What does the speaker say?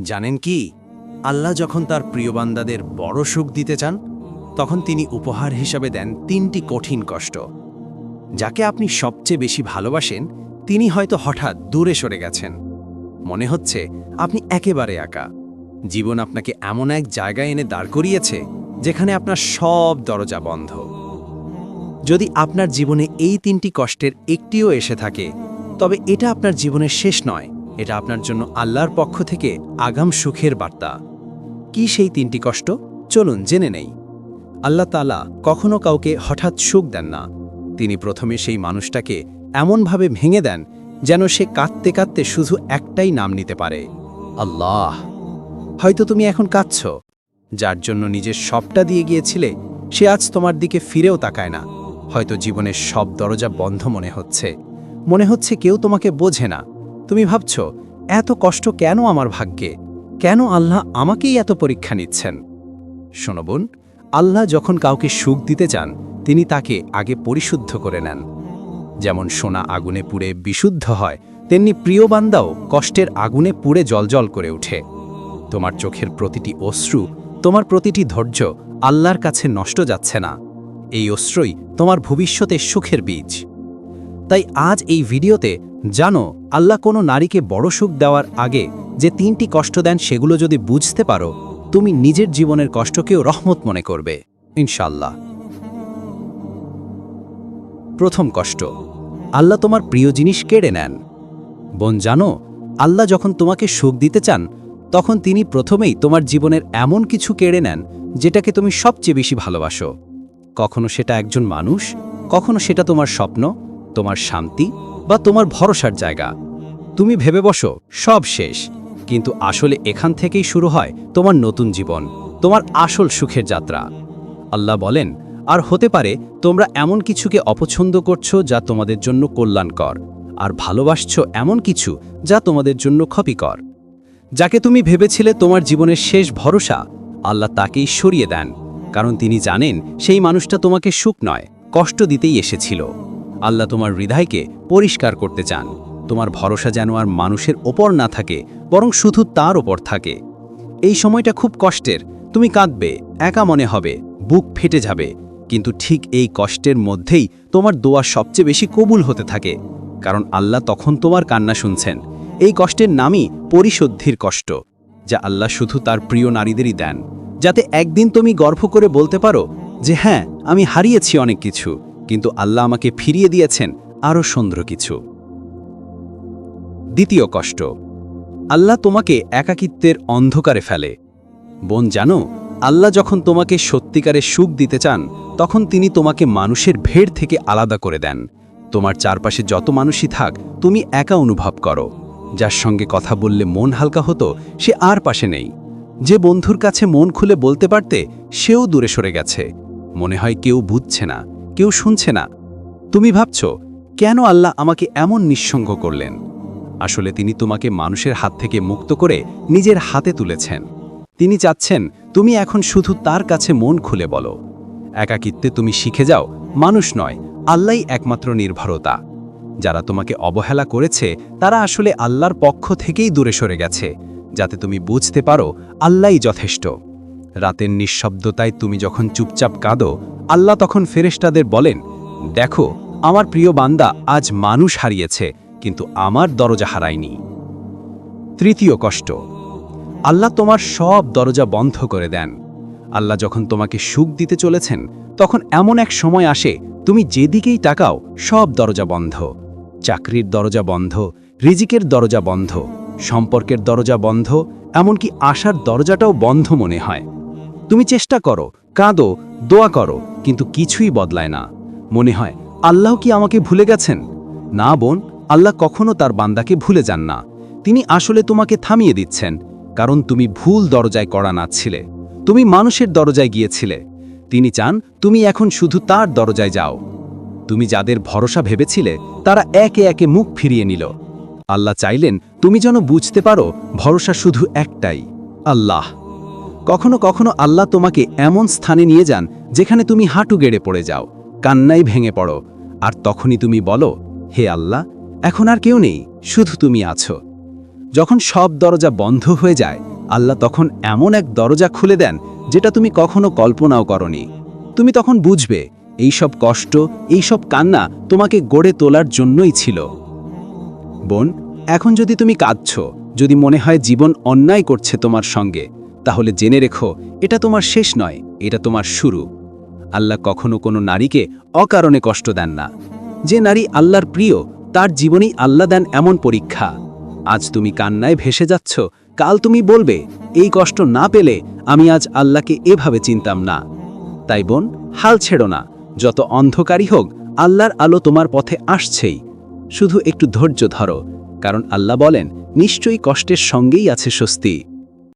জানেন কি? আল্লাহ যখন তার প্রিয় বান্দাদের বড় সুখ দিতে চান, তখন তিনি উপহার হিসাবে দেন তিনটি কঠিন কষ্ট। যাকে আপনি সবচেয়ে বেশি ভালোবাসেন, তিনি হয়তো হঠাৎ দূরে সরে গেছেন। মনে হচ্ছে আপনি একেবারে একা। জীবন আপনাকে এমন এক জায়গায় এনে দাঁড় করিয়েছে, যেখানে আপনার সব দরজা বন্ধ। যদি আপনার জীবনে এই তিনটি কষ্টের একটিও এসে থাকে, তবে এটা আপনার জীবনের শেষ নয়। এটা আপনার জন্য আল্লাহর পক্ষ থেকে আগাম সুখের বার্তা। কি সেই তিনটি কষ্ট? চলুন জেনে নেই। আল্লাহ তালা কখনো কাউকে হঠাৎ সুখ দেন না। তিনি প্রথমে সেই মানুষটাকে এমনভাবে ভেঙে দেন যেন সে কাঁদতে কাঁদতে শুধু একটাই নাম নিতে পারে, আল্লাহ। হয়তো তুমি এখন কাঁদছ, যার জন্য নিজের সবটা দিয়ে গিয়েছিলে, সে আজ তোমার দিকে ফিরেও তাকায় না। হয়তো জীবনের সব দরজা বন্ধ মনে হচ্ছে। মনে হচ্ছে কেউ তোমাকে বোঝে না। তুমি ভাবছ, এত কষ্ট কেন আমার ভাগ্যে? কেন আল্লাহ আমাকেই এত পরীক্ষা নিচ্ছেন? শোনো বোন, আল্লাহ যখন কাউকে সুখ দিতে চান, তিনি তাকে আগে পরিশুদ্ধ করে নেন। যেমন সোনা আগুনে পুড়ে বিশুদ্ধ হয়, তেমনি প্রিয় বান্দাও কষ্টের আগুনে পুড়ে জলজল করে ওঠে। তোমার চোখের প্রতিটি অশ্রু, তোমার প্রতিটি ধৈর্য আল্লাহর কাছে নষ্ট যাচ্ছে না। এই অশ্রুই তোমার ভবিষ্যতে সুখের বীজ। তাই আজ এই ভিডিওতে জানো, আল্লাহ কোনো নারীকে বড় সুখ দেওয়ার আগে যে তিনটি কষ্ট দেন সেগুলো যদি বুঝতে পারো, তুমি নিজের জীবনের কষ্টকেও রহমত মনে করবে ইনশাল্লাহ প্রথম কষ্ট, আল্লাহ তোমার প্রিয় জিনিস কেড়ে নেন। বোন, জানো, আল্লাহ যখন তোমাকে সুখ দিতে চান, তখন তিনি প্রথমেই তোমার জীবনের এমন কিছু কেড়ে নেন যেটাকে তুমি সবচেয়ে বেশি ভালোবাসো। কখনো সেটা একজন মানুষ, কখনো সেটা তোমার স্বপ্ন, তোমার শান্তি বা তোমার ভরসার জায়গা। তুমি ভেবে বসো, সব শেষ। কিন্তু আসলে এখান থেকেই শুরু হয় তোমার নতুন জীবন, তোমার আসল সুখের যাত্রা। আল্লাহ বলেন, আর হতে পারে তোমরা এমন কিছুকে অপছন্দ করছ যা তোমাদের জন্য কল্যাণকর, আর ভালোবাসছ এমন কিছু যা তোমাদের জন্য ক্ষতিকর। যাকে তুমি ভেবেছিলে তোমার জীবনের শেষ ভরসা, আল্লাহ তাকেই সরিয়ে দেন, কারণ তিনি জানেন সেই মানুষটা তোমাকে সুখ নয়, কষ্ট দিতেই এসেছিল। আল্লাহ তোমার হৃদয়কে পরিষ্কার করতে চান। তোমার ভরসা যেন আর মানুষের ওপর না থাকে, বরং শুধু তার ওপর থাকে। এই সময়টা খুব কষ্টের। তুমি কাঁদবে, একা মনে হবে, বুক ফেটে যাবে। কিন্তু ঠিক এই কষ্টের মধ্যেই তোমার দোয়া সবচেয়ে বেশি কবুল হতে থাকে। কারণ আল্লাহ তখন তোমার কান্না শুনছেন। এই কষ্টের নামই পরিশুদ্ধির কষ্ট, যা আল্লাহ শুধু তার প্রিয় নারীদেরই দেন। যাতে একদিন তুমি গর্ব করে বলতে পারো যে হ্যাঁ আমি হারিয়েছি অনেক কিছু। কিন্তু আল্লাহ আমাকে ফিরিয়ে দিয়েছেন আরও সুন্দর কিছু। দ্বিতীয় কষ্ট, আল্লাহ তোমাকে একাকিত্বের অন্ধকারে ফেলে। বোন, জানো, আল্লাহ যখন তোমাকে সত্যিকারে সুখ দিতে চান, তখন তিনি তোমাকে মানুষের ভেড় থেকে আলাদা করে দেন। তোমার চারপাশে যত মানুষই থাক, তুমি একা অনুভব করো। যার সঙ্গে কথা বললে মন হালকা হতো, সে আর পাশে নেই। যে বন্ধুর কাছে মন খুলে বলতে পারতে, সেও দূরে সরে গেছে। মনে হয় কেউ বুঝছে না। কেউ শুনছে না। তুমি ভাবছ, কেন আল্লাহ আমাকে এমন নিঃসঙ্গ করলেন? আসলে তিনি তোমাকে মানুষের হাত থেকে মুক্ত করে নিজের হাতে তুলেছেন। তিনি চাচ্ছেন, তুমি এখন শুধু তার কাছে মন খুলে বলো। একাকিত্বে তুমি শিখে যাও, মানুষ নয়, আল্লাহই একমাত্র নির্ভরতা। যারা তোমাকে অবহেলা করেছে, তারা আসলে আল্লাহর পক্ষ থেকেই দূরে সরে গেছে। যাতে তুমি বুঝতে পারো, আল্লাহই যথেষ্ট। রাতের নিঃশব্দতায় তুমি যখন চুপচাপ কাঁদো, আল্লাহ তখন ফেরেশতাদের বলেন, দেখো, আমার প্রিয় বান্দা আজ মানুষ হারিয়েছে, কিন্তু আমার দরজা হারায়নি। তৃতীয় কষ্ট, আল্লাহ তোমার সব দরজা বন্ধ করে দেন। আল্লাহ যখন তোমাকে সুখ দিতে চলেছেন, তখন এমন এক সময় আসে, তুমি যেদিকেই তাকাও, সব দরজা বন্ধ। চাকরির দরজা বন্ধ, রিজিকের দরজা বন্ধ, সম্পর্কের দরজা বন্ধ, এমনকি আশার দরজাটাও বন্ধ মনে হয়। তুমি চেষ্টা করো, কাঁদো, দোয়া করো, কিন্তু কিছুই বদলায় না। মনে হয়, আল্লাহ কি আমাকে ভুলে গেছেন? না বোন, আল্লাহ কখনো তার বান্দাকে ভুলে যান না। তিনি আসলে তোমাকে থামিয়ে দিচ্ছেন, কারণ তুমি ভুল দরজায় কড়া নাচ্ছিলে তুমি মানুষের দরজায় গিয়েছিলে। তিনি চান, তুমি এখন শুধু তার দরজায় যাও। তুমি যাদের ভরসা ভেবেছিলে, তারা একে একে মুখ ফিরিয়ে নিল। আল্লাহ চাইলেন, তুমি যেন বুঝতে পারো, ভরসা শুধু একটাই, আল্লাহ। কখনো কখনো আল্লাহ তোমাকে এমন স্থানে নিয়ে যান যেখানে তুমি হাঁটু গেড়ে পড়ে যাও কান্নাই ভেঙে পড়ো। আর তখনই তুমি বলো, হে আল্লাহ, এখন আর কেউ নেই, শুধু তুমি আছো। যখন সব দরজা বন্ধ হয়ে যায়, আল্লাহ তখন এমন এক দরজা খুলে দেন যেটা তুমি কখনো কল্পনাও করনি। তুমি তখন বুঝবে এই সব কষ্ট এই সব কান্না তোমাকে গড়ে তোলার জন্যই ছিল। বোন, এখন যদি তুমি কাঁদছ, যদি মনে হয় জীবন অন্যায় করছে তোমার সঙ্গে তাহলে জেনে রেখো, এটা তোমার শেষ নয়, এটা তোমার শুরু। আল্লাহ কখনো কোনো নারীকে অকারণে কষ্ট দেন না। যে নারী আল্লাহর প্রিয়, তার জীবনেই আল্লাহ দেন এমন পরীক্ষা। আজ তুমি কান্নায় ভেসে যাচ্ছ, কাল তুমি বলবে, এই কষ্ট না পেলে আমি আজ আল্লাহকে এভাবে চিনতাম না। তাই বোন, হাল ছেড়ো না, যত অন্ধকারই হোক, আল্লাহর আলো তোমার পথে আসছেই। শুধু একটু ধৈর্য ধরো, কারণ আল্লাহ বলেন, নিশ্চয়ই কষ্টের সঙ্গেই আছে স্বস্তি।